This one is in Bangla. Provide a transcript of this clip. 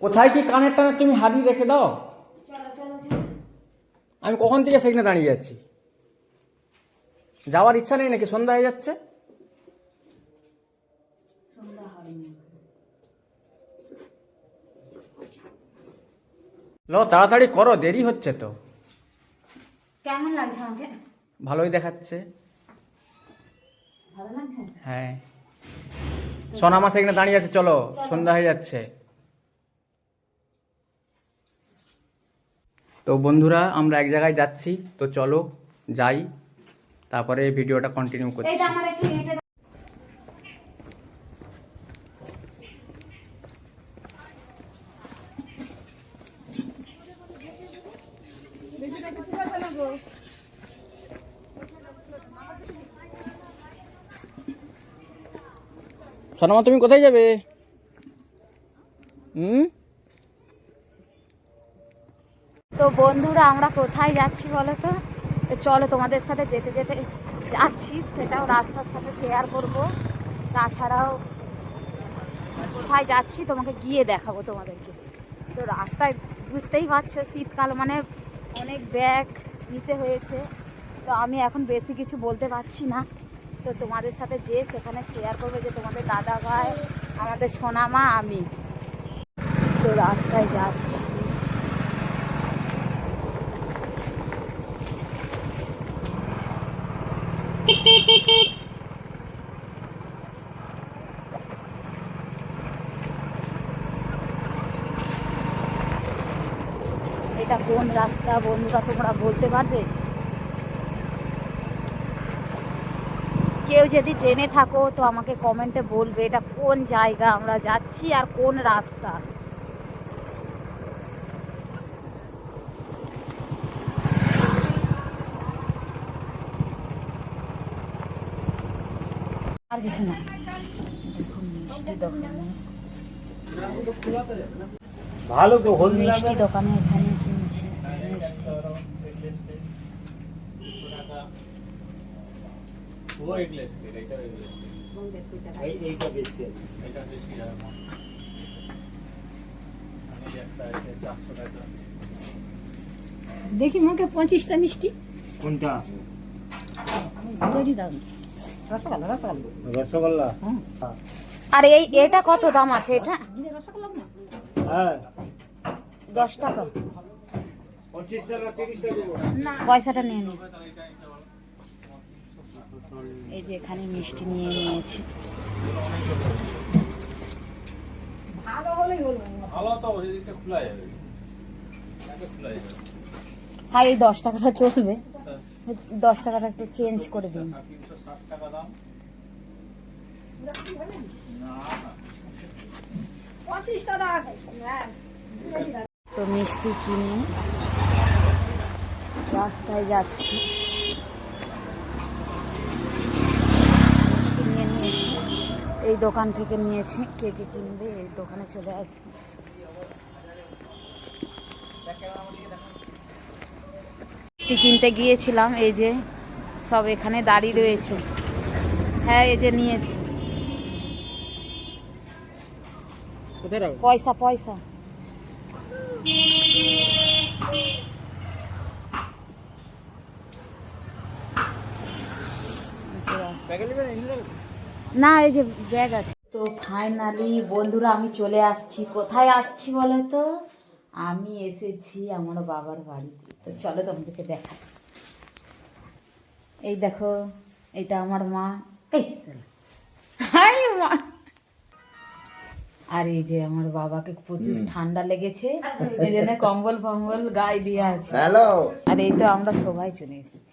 কোথায় কি কানের টানে তুমি হারিয়ে রেখে দাও? আমি কখন থেকে সেখানে দাঁড়িয়ে যাচ্ছি যাওয়ার ইচ্ছা নেই নাকি? সন্ধ্যা হয়ে যাচ্ছে? লো তাড়াতাড়ি করো দেরি হচ্ছে তো। কেমন লাগছে আমাকে? ভালোই দেখাচ্ছে। ভালো লাগছে? হ্যাঁ। সোনামা সেখানে দাঁড়িয়ে আছে চলো। সন্ধ্যা হয়ে যাচ্ছে। তো বন্ধুরা আমরা এক জায়গায় যাচ্ছি। তো চলো যাই। তারপরে ভিডিওটা কন্টিনিউ করছি। সোনামা তুমি কোথায় যাবে? হুম? তো বন্ধুরা, আমরা কোথায় যাচ্ছি বলো তো? চলো তোমাদের সাথে যেতে যেতে যাচ্ছি, সেটাও রাস্তার সাথে শেয়ার করব। তাছাড়াও কোথায় যাচ্ছি তোমাকে গিয়ে দেখাবো তোমাদেরকে। তো রাস্তায় বুঝতেই পারছ, শীতকাল মানে অনেক ব্যাগ নিতে হয়েছে। তো আমি এখন বেশি কিছু বলতে পারছি না। তো তোমাদের সাথে যে সেখানে শেয়ার করবে যে তোমাদের দাদা ভাই, আমাদের সোনামা, আমি। তো রাস্তায় যাচ্ছি। এটা কোন রাস্তা বন্ধুরা তোমরা বলতে পারবে? কেউ যদি জেনে থাকো তো আমাকে কমেন্টে বলবে এটা কোন জায়গা আমরা যাচ্ছি আর কোন রাস্তা। কিছু না। মিষ্টি দোকানে। ভালো তো হলদি মিষ্টি দোকানে এখানে কিনছি মিষ্টি। ও এগলেস এটা এগলেস এই এইটা বেশি এটা বেশি আমি একটা আছে চারশো টাকা। দেখি মুখে পঁচিশটা মিষ্টি। কোনটা? দাও। রসগোল্লা রসগোল্লা। রসগোল্লা? আর এই এটা কত দাম আছে এটা? হ্যাঁ। দশ টাকা। পয়সাটা নিয়ে নিই এই যে এখানে মিষ্টি নিয়ে নিয়েছি। হ্যাঁ এই দশ টাকাটা চলবে। দশ টাকাটা একটু চেঞ্জ করে দিন। টাকা তো মিষ্টি কিনে রাস্তায় যাচ্ছি। মিষ্টি নিয়ে নিয়েছি। এই দোকান থেকে নিয়েছি। কে কে কিনবে এই দোকানে চলে আসবে। মিষ্টি কিনতে গিয়েছিলাম। এই যে সব এখানে দাঁড়িয়ে রয়েছে। হ্যাঁ এই যে নিয়েছি। পয়সা পয়সা। না এই যে ব্যাগ আছে। তো ফাইনালি বন্ধুরা আমি চলে আসছি। কোথায় আসছি বলো তো আমি এসেছি আমার বাবার বাড়িতে। তো চলো তোমাদেরকে দেখা এই দেখো এটা আমার মা। এই হাই মা। আর এই যে আমার বাবাকে প্রচুর ঠান্ডা লেগেছে এই জন্য কম্বল ফম্বল গায়ে দিয়ে আছে। হ্যালো। আর এই তো আমরা সবাই চলে এসেছি।